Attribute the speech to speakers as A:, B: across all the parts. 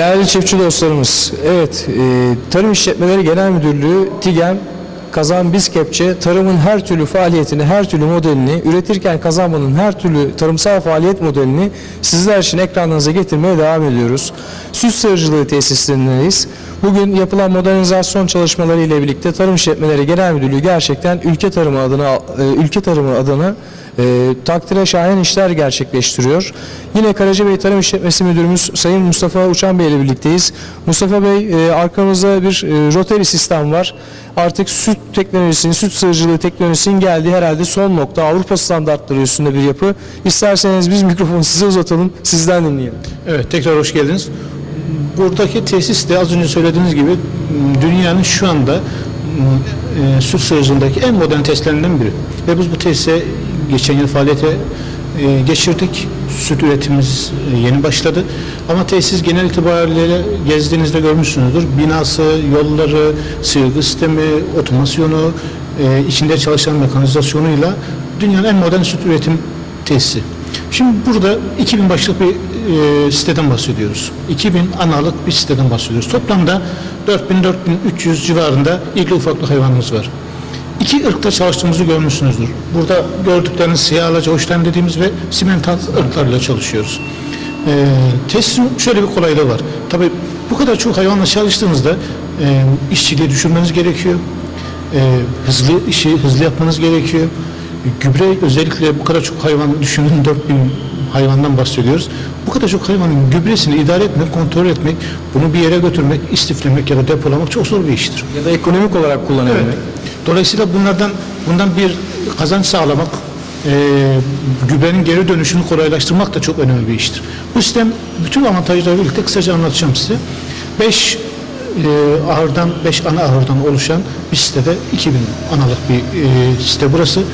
A: Değerli çiftçi dostlarımız, evet e, Tarım İşletmeleri Genel Müdürlüğü TİGEM Kazan Biz Kepçe tarımın her türlü faaliyetini, her türlü modelini, üretirken kazanmanın her türlü tarımsal faaliyet modelini sizler için ekranlarınıza getirmeye devam ediyoruz. Süt sığırcılığı tesislerindeyiz. Bugün yapılan modernizasyon çalışmaları ile birlikte Tarım İşletmeleri Genel Müdürlüğü gerçekten ülke tarımı adına e, ülke tarımı adına e, takdire şayan işler gerçekleştiriyor. Yine Karacabey Tarım İşletmesi Müdürümüz Sayın Mustafa Uçan Bey ile birlikteyiz. Mustafa Bey e, arkamızda bir e, rotary sistem var. Artık süt teknolojisinin, süt sığırcılığı teknolojisinin geldiği herhalde son nokta Avrupa standartları üstünde bir yapı. İsterseniz biz mikrofonu size uzatalım, sizden dinleyelim.
B: Evet tekrar hoş geldiniz. Buradaki tesis de az önce söylediğiniz gibi dünyanın şu anda e, süt sığırcılığındaki en modern tesislerinden biri. Ve biz bu tesise geçen yıl faaliyete e, geçirdik. Süt üretimimiz e, yeni başladı. Ama tesis genel itibariyle gezdiğinizde görmüşsünüzdür. Binası, yolları, sığırgı sistemi, otomasyonu, e, içinde çalışan mekanizasyonuyla dünyanın en modern süt üretim tesisi. Şimdi burada 2000 başlık bir e, siteden bahsediyoruz. 2000 analık bir siteden bahsediyoruz. Toplamda 4000-4300 civarında irli ufaklı hayvanımız var. İki ırkta çalıştığımızı görmüşsünüzdür. Burada gördükleriniz siyah alaca, hoştan dediğimiz ve simental ırklarla çalışıyoruz. E, tesisin şöyle bir kolaylığı var. Tabii bu kadar çok hayvanla çalıştığınızda e, işçiliği düşürmeniz gerekiyor. E, hızlı işi hızlı yapmanız gerekiyor. Gübre özellikle bu kadar çok hayvan düşünün 4000 hayvandan bahsediyoruz. Bu kadar çok hayvanın gübresini idare etmek, kontrol etmek, bunu bir yere götürmek, istiflemek ya da depolamak çok zor bir iştir.
A: Ya da ekonomik olarak kullanabilmek.
B: Evet. Dolayısıyla bunlardan bundan bir kazanç sağlamak, e, gübrenin geri dönüşünü kolaylaştırmak da çok önemli bir iştir. Bu sistem bütün avantajlarıyla birlikte kısaca anlatacağım size. 5 e, ahırdan, 5 ana ahırdan oluşan bir sitede 2000 analık bir e, site burası. E,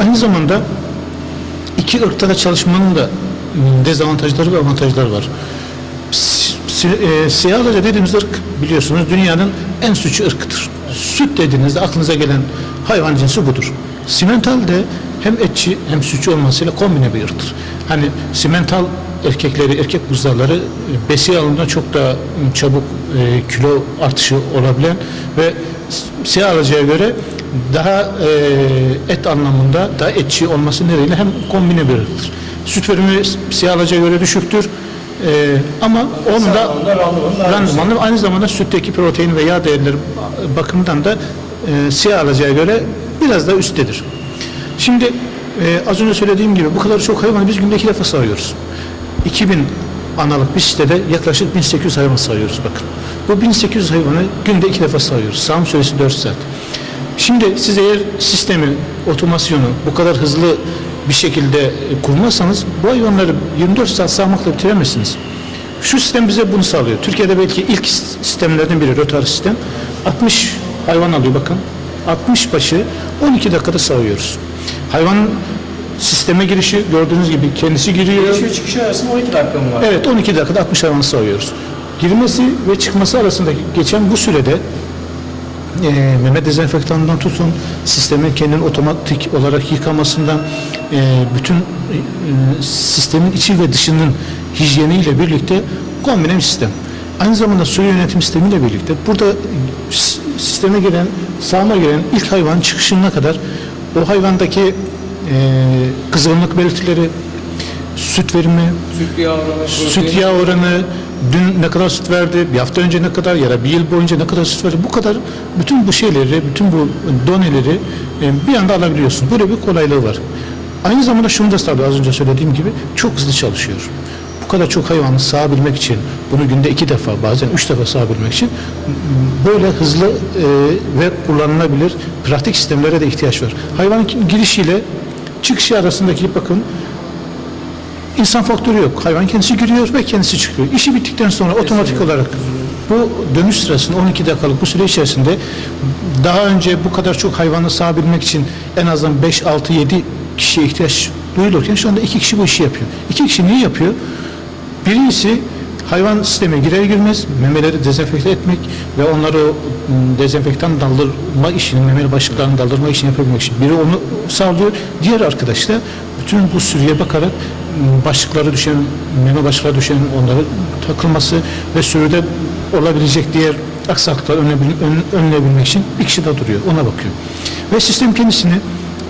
B: aynı zamanda iki ırkta da çalışmanın da e, dezavantajları ve avantajları var. Si- si- e, Siyah dediğimiz ırk biliyorsunuz dünyanın en sütçü ırkıdır. Süt dediğinizde aklınıza gelen hayvan cinsi budur. Simental de hem etçi hem sütçü olmasıyla kombine bir ırktır. Hani simental erkekleri, erkek buzlarları e, besi alımında çok daha çabuk e, kilo artışı olabilen ve siyah alacaya göre daha e, et anlamında daha etçi olması nedeniyle hem kombine bir ırktır. Süt verimi siyah alacaya göre düşüktür. Ee, ama onun da randımanlı aynı zamanda sütteki protein ve yağ değerleri bakımından da e, siyah alacağı göre biraz da üsttedir. Şimdi e, az önce söylediğim gibi bu kadar çok hayvanı biz günde iki defa sağıyoruz. 2000 analık bir sitede yaklaşık 1800 hayvan sağıyoruz bakın. Bu 1800 hayvanı günde iki defa sağıyoruz. Sağım süresi 4 saat. Şimdi siz eğer sistemi, otomasyonu bu kadar hızlı bir şekilde e, kurmazsanız bu hayvanları 24 saat sağmakla bitiremezsiniz. Şu sistem bize bunu sağlıyor. Türkiye'de belki ilk sistemlerden biri rotary sistem. 60 hayvan alıyor bakın. 60 başı 12 dakikada sağıyoruz. Hayvanın sisteme girişi gördüğünüz gibi kendisi giriyor.
A: çıkışı arasında 12 dakika mı var?
B: Evet 12 dakikada 60 hayvanı sağıyoruz. Girmesi ve çıkması arasındaki geçen bu sürede e, meme dezenfektanından tutun, sistemin kendini otomatik olarak yıkamasından, bütün e, sistemin içi ve dışının hijyeniyle birlikte kombine bir sistem. Aynı zamanda su yönetim sistemiyle birlikte burada sisteme giren, sağıma giren ilk hayvan çıkışına kadar o hayvandaki e, kızgınlık belirtileri, süt verimi,
A: Süt yağı oranı,
B: süt yağ oranı, dün ne kadar süt verdi, bir hafta önce ne kadar ya da bir yıl boyunca ne kadar süt verdi, bu kadar bütün bu şeyleri, bütün bu doneleri e, bir anda alabiliyorsun. Böyle bir kolaylığı var. Aynı zamanda şunu da sağlıyor az önce söylediğim gibi çok hızlı çalışıyor. Bu kadar çok hayvanı sağabilmek için, bunu günde iki defa bazen üç defa sağabilmek için böyle hızlı e, ve kullanılabilir pratik sistemlere de ihtiyaç var. Hayvanın girişiyle çıkışı arasındaki bakın İnsan faktörü yok. Hayvan kendisi giriyor ve kendisi çıkıyor. İşi bittikten sonra otomatik olarak bu dönüş sırasında 12 dakikalık bu süre içerisinde daha önce bu kadar çok hayvanı sağabilmek için en azından 5, 6, 7 kişiye ihtiyaç duyulurken şu anda iki kişi bu işi yapıyor. İki kişi niye yapıyor? Birincisi Hayvan sisteme girer girmez memeleri dezenfekte etmek ve onları dezenfektan daldırma işini, memeli başlıklarını daldırma işini yapabilmek için biri onu sağlıyor. Diğer arkadaş da bütün bu sürüye bakarak başlıkları düşen, meme başlıkları düşen onları takılması ve sürüde olabilecek diğer aksaklıklar önlebil- ön- önlenebilmek için bir kişi de duruyor. Ona bakıyor. Ve sistem kendisini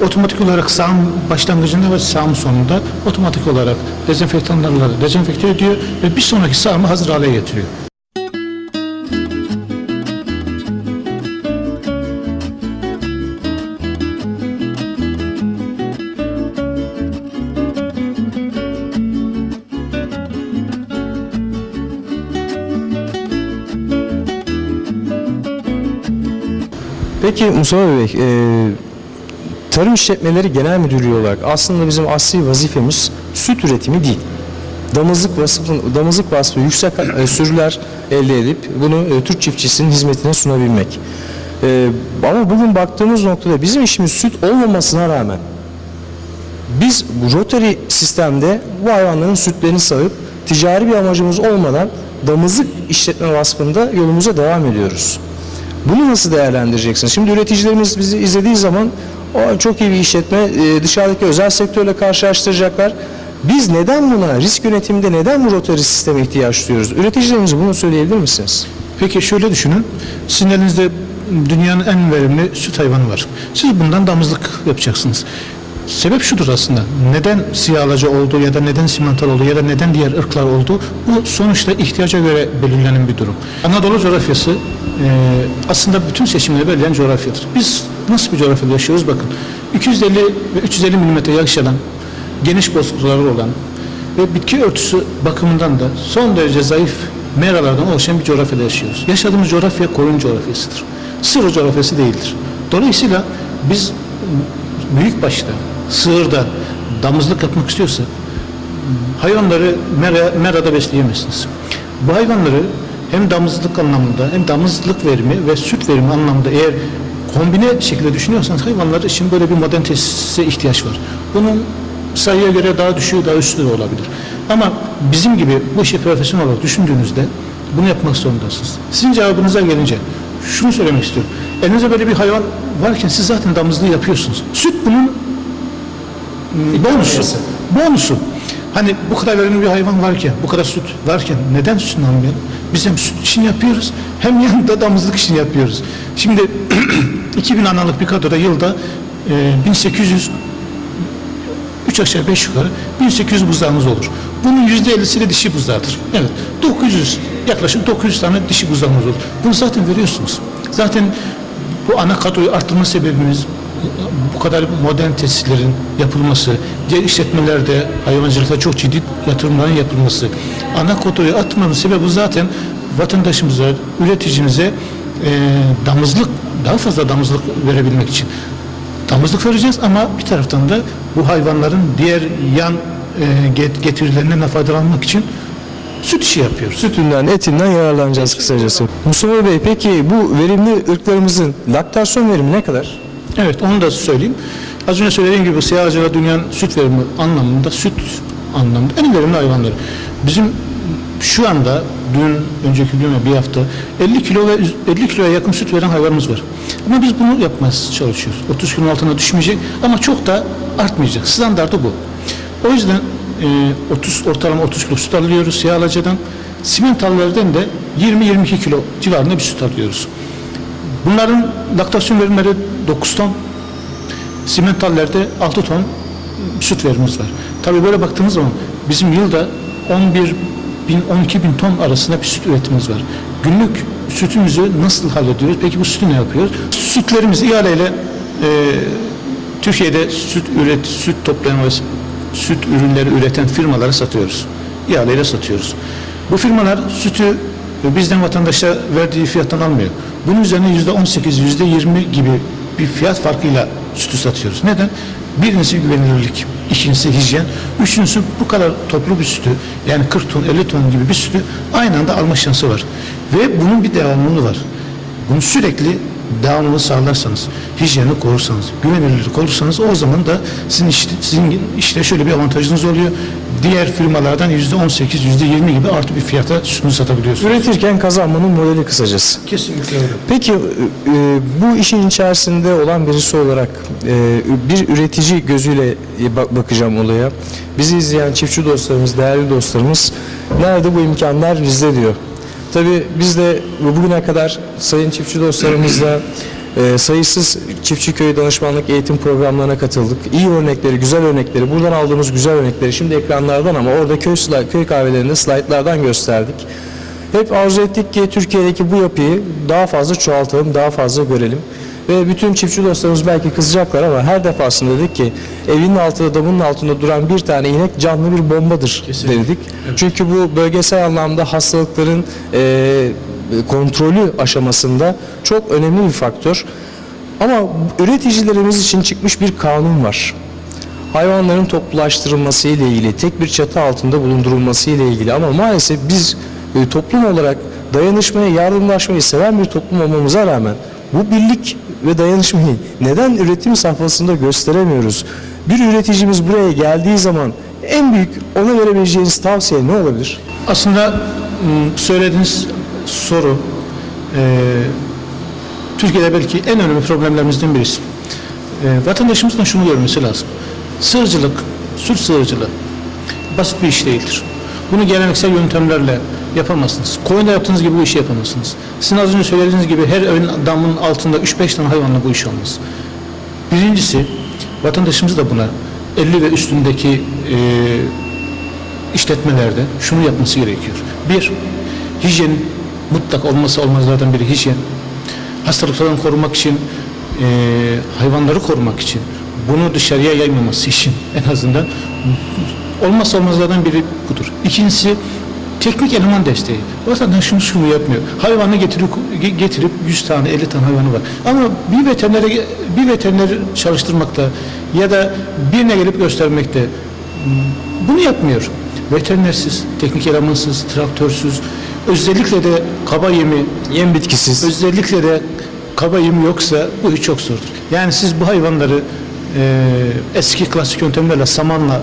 B: otomatik olarak sağım başlangıcında ve sağım sonunda otomatik olarak dezenfektanlarla dezenfekte ediyor ve bir sonraki sağımı hazır hale getiriyor.
A: Peki Mustafa Bey, e, Tarım İşletmeleri Genel Müdürlüğü olarak aslında bizim asli vazifemiz süt üretimi değil. Damızlık vasfı, damızlık vasfı yüksek e, sürüler elde edip bunu e, Türk çiftçisinin hizmetine sunabilmek. E, ama bugün baktığımız noktada bizim işimiz süt olmamasına rağmen biz rotary sistemde bu hayvanların sütlerini sağıp ticari bir amacımız olmadan damızlık işletme vasfında yolumuza devam ediyoruz. Bunu nasıl değerlendireceksiniz? Şimdi üreticilerimiz bizi izlediği zaman o çok iyi bir işletme e, dışarıdaki özel sektörle karşılaştıracaklar. Biz neden buna risk yönetiminde neden bu rotary sisteme ihtiyaç duyuyoruz? Üreticilerimize bunu söyleyebilir misiniz?
B: Peki şöyle düşünün. Sizin elinizde dünyanın en verimli süt hayvanı var. Siz bundan damızlık yapacaksınız. Sebep şudur aslında. Neden siyahlıca oldu ya da neden simental oldu ya da neden diğer ırklar oldu? Bu sonuçta ihtiyaca göre belirlenen bir durum. Anadolu coğrafyası e, aslında bütün seçimleri belirleyen coğrafyadır. Biz nasıl bir coğrafyada yaşıyoruz? Bakın 250 ve 350 milimetre yağış alan, geniş bozkırları olan ve bitki örtüsü bakımından da son derece zayıf meralardan oluşan bir coğrafyada yaşıyoruz. Yaşadığımız coğrafya koyun coğrafyasıdır. Sığır coğrafyası değildir. Dolayısıyla biz büyük başta, sığırda damızlık yapmak istiyorsak hayvanları mera, merada besleyemezsiniz. Bu hayvanları hem damızlık anlamında hem damızlık verimi ve süt verimi anlamında eğer kombine şekilde düşünüyorsanız hayvanlar için böyle bir modern tesise ihtiyaç var. Bunun sayıya göre daha düşüğü daha üstü de olabilir. Ama bizim gibi bu işi profesyonel olarak düşündüğünüzde bunu yapmak zorundasınız. Sizin cevabınıza gelince şunu söylemek istiyorum. Elinizde böyle bir hayvan varken siz zaten damızlığı yapıyorsunuz. Süt bunun mm, bonusu. Bonusu. Hani bu kadar verimli bir hayvan varken, bu kadar süt varken neden sütünü almayalım? Biz hem süt işini yapıyoruz hem yanında damızlık işini yapıyoruz. Şimdi 2000 analık bir kadroda yılda e, 1800 3 aşağı 5 yukarı 1800 buzdağımız olur. Bunun %50'si de dişi buzdağıdır. Evet 900 yaklaşık 900 tane dişi buzdağımız olur. Bunu zaten veriyorsunuz. Zaten bu ana kadroyu arttırma sebebimiz bu kadar modern tesislerin yapılması, diğer işletmelerde hayvancılıkta çok ciddi yatırımların yapılması. Ana kadroyu arttırmanın sebebi zaten vatandaşımıza, üreticimize e, damızlık, daha fazla damızlık verebilmek için damızlık vereceğiz ama bir taraftan da bu hayvanların diğer yan e, get- getirilerinden faydalanmak için süt işi yapıyoruz.
A: Sütünden, etinden yararlanacağız kısacası. Mustafa Bey peki bu verimli ırklarımızın laktasyon verimi ne kadar?
B: Evet onu da söyleyeyim. Az önce söylediğim gibi siyah acılar dünyanın süt verimi anlamında süt anlamında en verimli hayvanları. Bizim şu anda dün önceki gün ve bir hafta 50 kilo ve 50 kiloya yakın süt veren hayvanımız var. Ama biz bunu yapmaya çalışıyoruz. 30 kilonun altına düşmeyecek ama çok da artmayacak. Standartı bu. O yüzden e, 30 ortalama 30 kilo süt alıyoruz siyah alacadan. Simentallerden de 20-22 kilo civarında bir süt alıyoruz. Bunların laktasyon verimleri 9 ton, simentallerde 6 ton süt verimimiz var. Tabii böyle baktığımız zaman bizim yılda 11 bin 12 bin ton arasında bir süt üretimimiz var. Günlük sütümüzü nasıl hallediyoruz? Peki bu sütü ne yapıyoruz? Sütlerimizi ihaleyle e, Türkiye'de süt üret, süt toplayan ve süt ürünleri üreten firmalara satıyoruz. İhaleyle satıyoruz. Bu firmalar sütü bizden vatandaşa verdiği fiyattan almıyor. Bunun üzerine yüzde 18, yüzde 20 gibi bir fiyat farkıyla sütü satıyoruz. Neden? Birincisi güvenilirlik, ikincisi hijyen, üçüncüsü bu kadar toplu bir sütü yani 40 ton, 50 ton gibi bir sütü aynı anda alma şansı var. Ve bunun bir devamlılığı var. Bunu sürekli devamını sağlarsanız, hijyeni korursanız, güvenilirliği korursanız o zaman da sizin işte, sizin işte şöyle bir avantajınız oluyor. Diğer firmalardan yüzde 18, yüzde 20 gibi artı bir fiyata sütünü satabiliyorsunuz.
A: Üretirken kazanmanın modeli kısacası.
B: Kesinlikle öyle.
A: Peki e, e, bu işin içerisinde olan birisi olarak e, bir üretici gözüyle bak- bakacağım olaya. Bizi izleyen çiftçi dostlarımız, değerli dostlarımız nerede bu imkanlar bizde diyor. Tabii biz de bugüne kadar sayın çiftçi dostlarımızla e, sayısız çiftçi köy danışmanlık eğitim programlarına katıldık. İyi örnekleri, güzel örnekleri, buradan aldığımız güzel örnekleri şimdi ekranlardan ama orada köy, köy kahvelerinde slaytlardan gösterdik. Hep arzu ettik ki Türkiye'deki bu yapıyı daha fazla çoğaltalım, daha fazla görelim. Ve bütün çiftçi dostlarımız belki kızacaklar ama her defasında dedik ki evinin altında, damının altında duran bir tane inek canlı bir bombadır dedik. Çünkü bu bölgesel anlamda hastalıkların eee, kontrolü aşamasında çok önemli bir faktör. Ama üreticilerimiz için çıkmış bir kanun var hayvanların toplulaştırılması ile ilgili, tek bir çatı altında bulundurulması ile ilgili ama maalesef biz e, toplum olarak dayanışmayı, yardımlaşmayı seven bir toplum olmamıza rağmen bu birlik ve dayanışmayı neden üretim safhasında gösteremiyoruz? Bir üreticimiz buraya geldiği zaman en büyük ona verebileceğiniz tavsiye ne olabilir?
B: Aslında m, söylediğiniz soru Türkiye'de belki en önemli problemlerimizden birisi. E, vatandaşımızın şunu görmesi lazım. Sığırcılık, süt sığırcılığı basit bir iş değildir. Bunu geleneksel yöntemlerle yapamazsınız. Koyunda yaptığınız gibi bu işi yapamazsınız. Sizin az önce söylediğiniz gibi her evin damının altında 3-5 tane hayvanla bu iş olmaz. Birincisi vatandaşımız da buna 50 ve üstündeki e, işletmelerde şunu yapması gerekiyor. Bir, hijyen mutlak olması olmazlardan biri hijyen. Hastalıklardan korumak için, e, hayvanları korumak için, bunu dışarıya yaymaması için en azından olmazsa olmazlardan biri budur. İkincisi teknik eleman desteği. Vatandaşımız şunu yapmıyor. Hayvanı getirip getirip 100 tane 50 tane hayvanı var. Ama bir veterinere bir veteriner çalıştırmakta ya da birine gelip göstermekte bunu yapmıyor. Veterinersiz, teknik elemansız, traktörsüz, özellikle de kaba yemi,
A: Yem bitkisiz.
B: özellikle de kaba yemi yoksa bu iş çok zordur. Yani siz bu hayvanları e, eski klasik yöntemlerle samanla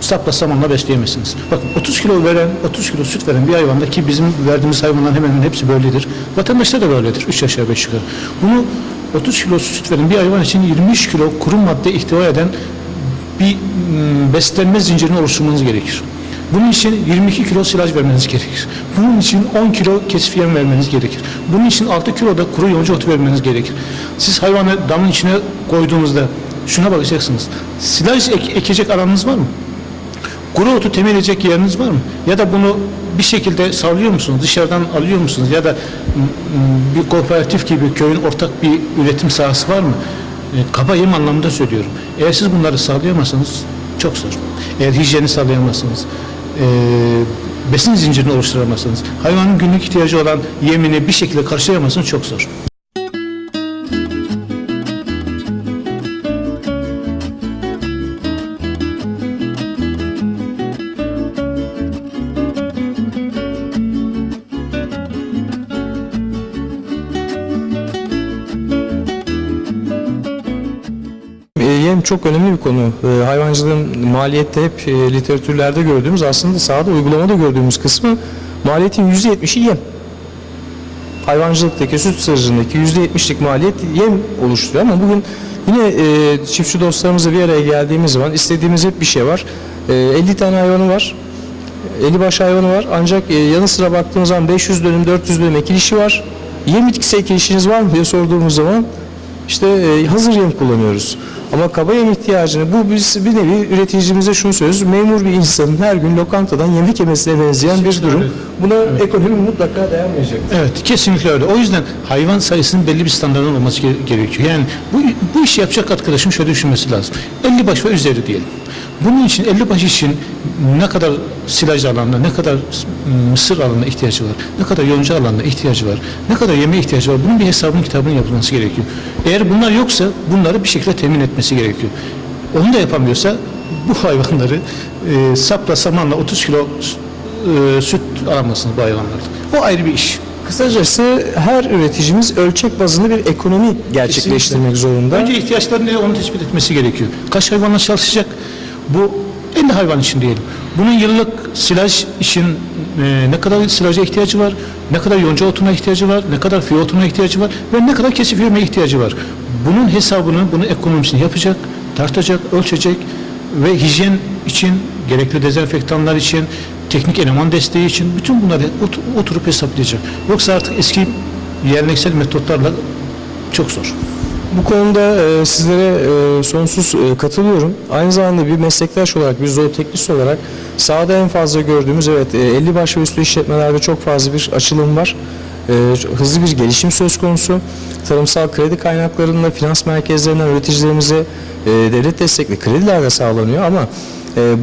B: sapla samanla besleyemezsiniz. Bakın 30 kilo veren, 30 kilo süt veren bir hayvanda ki bizim verdiğimiz hayvanların hemen hemen hepsi böyledir. Vatandaşlar da böyledir. 3 aşağı 5 yukarı. Bunu 30 kilo süt veren bir hayvan için 23 kilo kuru madde ihtiva eden bir mm, beslenme zincirini oluşturmanız gerekir. Bunun için 22 kilo silaj vermeniz gerekir. Bunun için 10 kilo kesif yem vermeniz gerekir. Bunun için 6 kilo da kuru yonca otu vermeniz gerekir. Siz hayvanı damın içine koyduğunuzda şuna bakacaksınız. Silaj ek- ekecek alanınız var mı? Kuru otu temin edecek yeriniz var mı? Ya da bunu bir şekilde sağlıyor musunuz? Dışarıdan alıyor musunuz? Ya da bir kooperatif gibi köyün ortak bir üretim sahası var mı? E, kaba yem anlamında söylüyorum. Eğer siz bunları sağlayamazsanız çok zor. Eğer hijyeni sağlayamazsanız, e, besin zincirini oluşturamazsanız, hayvanın günlük ihtiyacı olan yemini bir şekilde karşılayamazsanız çok zor.
A: Yem çok önemli bir konu. E, Hayvancılığın maliyette hep e, literatürlerde gördüğümüz aslında sahada uygulamada gördüğümüz kısmı maliyetin %70'i yem. Hayvancılıktaki, süt sığırcılığındaki %70'lik maliyet yem oluşturuyor ama bugün yine e, çiftçi dostlarımızla bir araya geldiğimiz zaman istediğimiz hep bir şey var. E, 50 tane hayvanı var. 50 baş hayvanı var ancak e, yanı sıra baktığımız zaman 500 dönüm 400 dönüm ekilişi var. Yem bitkisi ekilişiniz var mı diye sorduğumuz zaman işte e, hazır yem kullanıyoruz. Ama kaba yem ihtiyacını bu biz bir nevi üreticimize şunu söylüyoruz. Memur bir insanın her gün lokantadan yemek yemesine benzeyen bir durum. Buna ekonomi mutlaka dayanmayacak.
B: Evet kesinlikle öyle. O yüzden hayvan sayısının belli bir standartın olması gere- gerekiyor. Yani bu, bu işi yapacak arkadaşım şöyle düşünmesi lazım. 50 baş ve üzeri diyelim. Bunun için 50 baş için ne kadar silaj alanına, ne kadar mısır alanına ihtiyacı var, ne kadar yonca alanına ihtiyacı var, ne kadar yeme ihtiyacı var. Bunun bir hesabının kitabının yapılması gerekiyor. Eğer bunlar yoksa bunları bir şekilde temin etmesi gerekiyor. Onu da yapamıyorsa bu hayvanları e, sapla samanla 30 kilo e, süt alamazsınız bu hayvanlardan. O ayrı bir iş.
A: Kısacası her üreticimiz ölçek bazında bir ekonomi gerçekleştirmek zorunda.
B: Önce ihtiyaçları ne onu tespit etmesi gerekiyor. Kaç hayvanla çalışacak? Bu 50 hayvan için diyelim. Bunun yıllık silaj için e, ne kadar silaja ihtiyacı var, ne kadar yonca otuna ihtiyacı var, ne kadar fiyo otuna ihtiyacı var ve ne kadar kesif yeme ihtiyacı var. Bunun hesabını, bunun ekonomisini yapacak, tartacak, ölçecek ve hijyen için, gerekli dezenfektanlar için, teknik eleman desteği için bütün bunları ot- oturup hesaplayacak. Yoksa artık eski geleneksel metotlarla çok zor.
A: Bu konuda e, sizlere e, sonsuz e, katılıyorum. Aynı zamanda bir meslektaş olarak, bir zooteknist olarak sahada en fazla gördüğümüz evet e, 50 baş ve üstü işletmelerde çok fazla bir açılım var. Hızlı bir gelişim söz konusu. Tarımsal kredi kaynaklarında finans merkezlerinden üreticilerimize devlet destekli krediler de sağlanıyor ama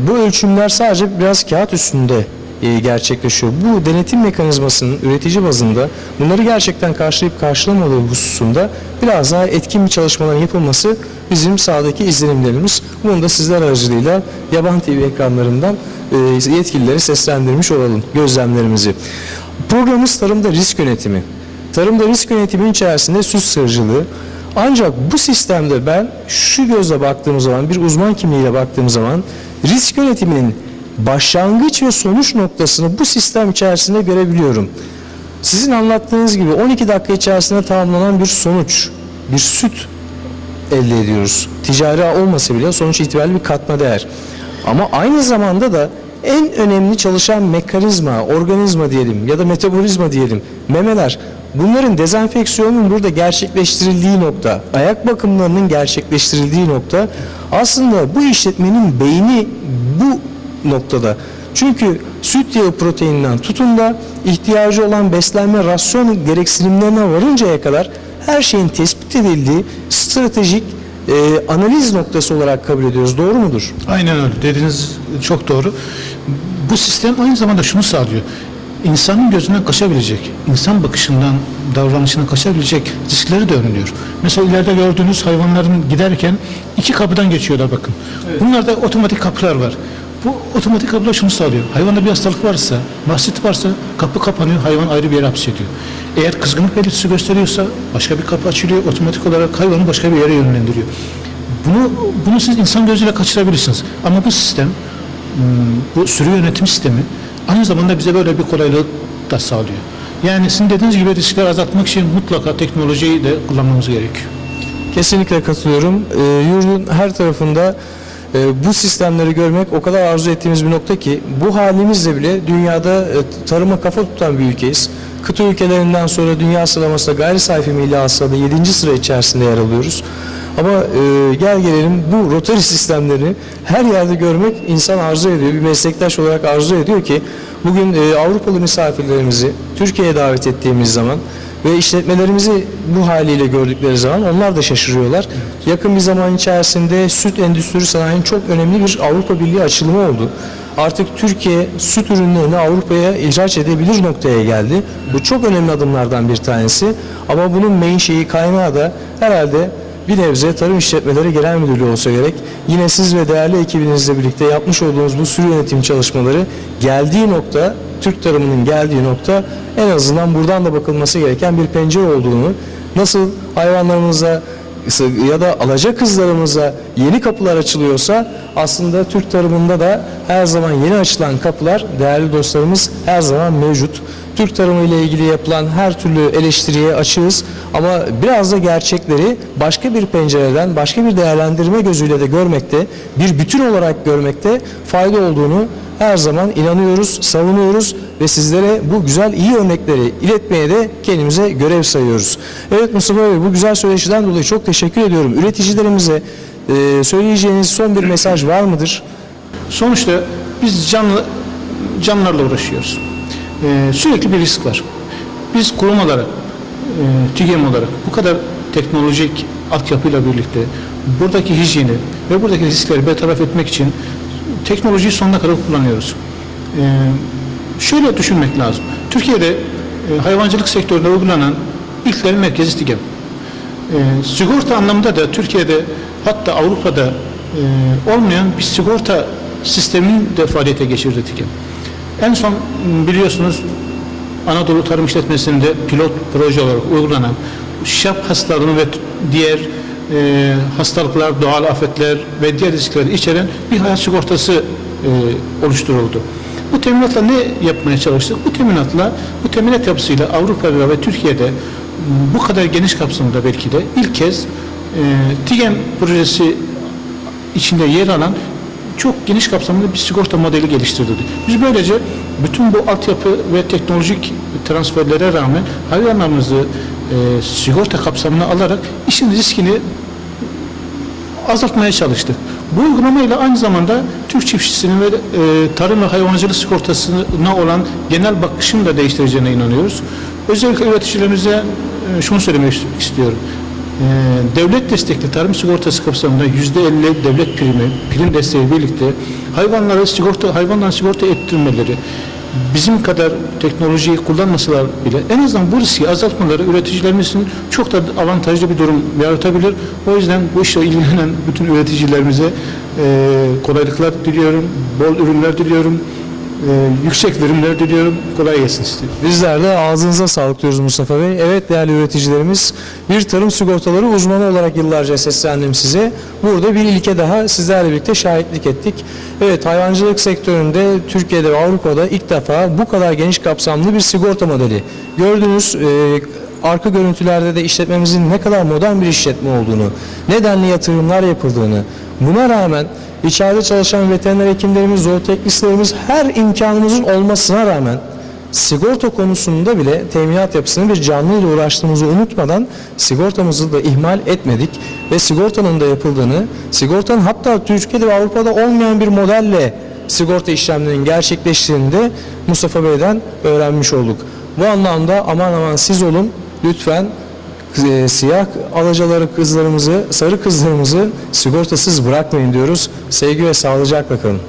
A: bu ölçümler sadece biraz kağıt üstünde e, gerçekleşiyor. Bu denetim mekanizmasının üretici bazında bunları gerçekten karşılayıp karşılamadığı hususunda biraz daha etkin bir çalışmaların yapılması bizim sahadaki izlenimlerimiz. Bunu da sizler aracılığıyla Yaban TV ekranlarından e, yetkililere seslendirmiş olalım gözlemlerimizi. Programımız tarımda risk yönetimi. Tarımda risk yönetimi içerisinde süs sığırcılığı, ancak bu sistemde ben şu gözle baktığım zaman, bir uzman kimliğiyle baktığım zaman risk yönetiminin başlangıç ve sonuç noktasını bu sistem içerisinde görebiliyorum. Sizin anlattığınız gibi 12 dakika içerisinde tamamlanan bir sonuç, bir süt elde ediyoruz. Ticari olmasa bile sonuç itibariyle bir katma değer. Ama aynı zamanda da en önemli çalışan mekanizma, organizma diyelim ya da metabolizma diyelim, memeler. Bunların dezenfeksiyonun burada gerçekleştirildiği nokta, ayak bakımlarının gerçekleştirildiği nokta aslında bu işletmenin beyni bu noktada. Çünkü süt yağı proteininden tutun da ihtiyacı olan beslenme rasyon gereksinimlerine varıncaya kadar her şeyin tespit edildiği stratejik e, analiz noktası olarak kabul ediyoruz. Doğru mudur?
B: Aynen öyle. Dediğiniz çok doğru. Bu sistem aynı zamanda şunu sağlıyor. İnsanın gözünden kaçabilecek, insan bakışından, davranışından kaçabilecek riskleri de önlüyor. Mesela ileride gördüğünüz hayvanların giderken iki kapıdan geçiyorlar bakın. Bunlarda otomatik kapılar var. Bu otomatik kapılar şunu sağlıyor. Hayvanda bir hastalık varsa, basit varsa kapı kapanıyor, hayvan ayrı bir yere hapsediyor. Eğer kızgınlık belirtisi gösteriyorsa başka bir kapı açılıyor, otomatik olarak hayvanı başka bir yere yönlendiriyor. Bunu, bunu siz insan gözüyle kaçırabilirsiniz. Ama bu sistem, hmm, bu sürü yönetim sistemi aynı zamanda bize böyle bir kolaylık da sağlıyor. Yani sizin dediğiniz gibi riskleri azaltmak için mutlaka teknolojiyi de kullanmamız gerekiyor.
A: Kesinlikle katılıyorum. E, yurdun her tarafında e, bu sistemleri görmek o kadar arzu ettiğimiz bir nokta ki bu halimizle bile dünyada e, tarıma kafa tutan bir ülkeyiz. Kıta ülkelerinden sonra dünya sıralamasında gayri safi milli hasılada 7. sıra içerisinde yer alıyoruz. Ama e, gel gelelim bu rotary sistemlerini her yerde görmek insan arzu ediyor. Bir meslektaş olarak arzu ediyor ki bugün e, Avrupalı misafirlerimizi Türkiye'ye davet ettiğimiz zaman ve işletmelerimizi bu haliyle gördükleri zaman onlar da şaşırıyorlar. Yakın bir zaman içerisinde süt endüstri sanayinin çok önemli bir Avrupa Birliği açılımı oldu. Artık Türkiye süt ürünlerini Avrupa'ya ihraç edebilir noktaya geldi. Bu çok önemli adımlardan bir tanesi. Ama bunun menşei kaynağı da herhalde bir nebze Tarım İşletmeleri Genel Müdürlüğü olsa gerek. Yine siz ve değerli ekibinizle birlikte yapmış olduğunuz bu sürü yönetim çalışmaları geldiği nokta, Türk tarımının geldiği nokta en azından buradan da bakılması gereken bir pencere olduğunu, nasıl hayvanlarımıza ya da alaca kızlarımıza yeni kapılar açılıyorsa aslında Türk tarımında da her zaman yeni açılan kapılar değerli dostlarımız her zaman mevcut. Türk tarımı ile ilgili yapılan her türlü eleştiriye açığız ama biraz da gerçekleri başka bir pencereden, başka bir değerlendirme gözüyle de görmekte, bir bütün olarak görmekte fayda olduğunu her zaman inanıyoruz, savunuyoruz ve sizlere bu güzel iyi örnekleri iletmeye de kendimize görev sayıyoruz. Evet Mustafa Bey bu güzel söyleşiden dolayı çok teşekkür ediyorum. Üreticilerimize e, söyleyeceğiniz son bir mesaj var mıdır?
B: Sonuçta biz canlı canlılarla uğraşıyoruz. Ee, sürekli bir risk var. Biz kurum olarak, e, TİGEM olarak bu kadar teknolojik altyapıyla birlikte buradaki hijyeni ve buradaki riskleri bertaraf etmek için teknolojiyi sonuna kadar kullanıyoruz. Ee, şöyle düşünmek lazım. Türkiye'de e, hayvancılık sektöründe uygulanan ilklerin merkezi TİGEM. E, sigorta anlamında da Türkiye'de hatta Avrupa'da e, olmayan bir sigorta sistemini de faaliyete geçirdi TİKEM. En son m, biliyorsunuz Anadolu Tarım İşletmesi'nde pilot proje olarak uygulanan şap hastalığını ve diğer e, hastalıklar, doğal afetler ve diğer riskleri içeren bir hayat sigortası e, oluşturuldu. Bu teminatla ne yapmaya çalıştık? Bu teminatla, bu teminat yapısıyla Avrupa'da ve Türkiye'de bu kadar geniş kapsamda belki de ilk kez e, TİGEM projesi içinde yer alan çok geniş kapsamlı bir sigorta modeli geliştirdik. Biz böylece bütün bu altyapı ve teknolojik transferlere rağmen hayvanlarımızı e, sigorta kapsamına alarak işin riskini azaltmaya çalıştık. Bu uygulamayla aynı zamanda Türk çiftçisinin ve e, tarım ve hayvancılık sigortasına olan genel bakışını da değiştireceğine inanıyoruz. Özellikle üreticilerimize e, şunu söylemek istiyorum. E, devlet destekli tarım sigortası kapsamında yüzde elli devlet primi, prim desteği birlikte hayvanları sigorta, hayvandan sigorta ettirmeleri, bizim kadar teknolojiyi kullanmasalar bile en azından bu riski azaltmaları üreticilerimizin çok da avantajlı bir durum yaratabilir. O yüzden bu işle ilgilenen bütün üreticilerimize e, kolaylıklar diliyorum, bol ürünler diliyorum, e, yüksek verimler diliyorum. Kolay gelsin istiyorum.
A: Bizler de ağzınıza sağlık diyoruz Mustafa Bey. Evet değerli üreticilerimiz bir tarım sigortaları uzmanı olarak yıllarca seslendim size. Burada bir ilke daha sizlerle birlikte şahitlik ettik. Evet hayvancılık sektöründe Türkiye'de ve Avrupa'da ilk defa bu kadar geniş kapsamlı bir sigorta modeli. Gördüğünüz e, arka görüntülerde de işletmemizin ne kadar modern bir işletme olduğunu, nedenli yatırımlar yapıldığını, buna rağmen içeride çalışan veteriner hekimlerimiz, zooteknislerimiz her imkanımızın olmasına rağmen sigorta konusunda bile teminat yapısını bir canlı ile uğraştığımızı unutmadan sigortamızı da ihmal etmedik ve sigortanın da yapıldığını, sigortanın hatta Türkiye'de ve Avrupa'da olmayan bir modelle sigorta işlemlerinin gerçekleştiğini de Mustafa Bey'den öğrenmiş olduk. Bu anlamda aman aman siz olun lütfen e, siyah alacaları kızlarımızı, sarı kızlarımızı sigortasız bırakmayın diyoruz. Sevgi ve sağlıcakla kalın.